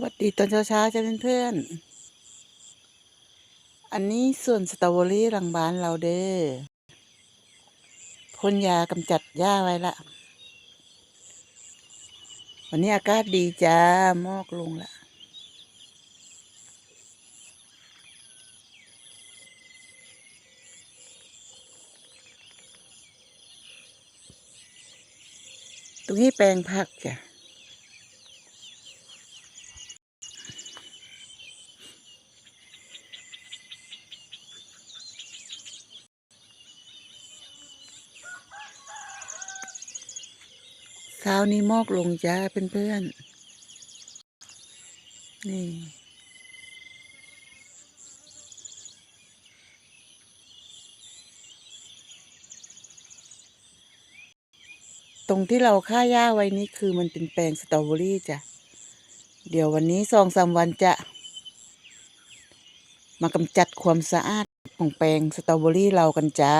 สวัสดีตอนเช้าๆจ้าเพื่อนๆ อันนี้ส่วนสตรอเบอรี่หลังบ้านเราเด้อพ่นยากำจัดหญ้าไว้ละ วันนี้อากาศดีจ้ามอกลงละตรงนี้แปลงผักจ้ะ ช้านี้มอกลงจ้าเพื่อนๆ นี่ ตรงที่เราฆ่าหญ้าไว้นี่คือมันเป็นแปลงสตรอเบอรี่จ้ะ เดี๋ยววันนี้สองสามวันจะ มากำจัดความสะอาดของแปลงสตรอเบอรี่เรากันจ้า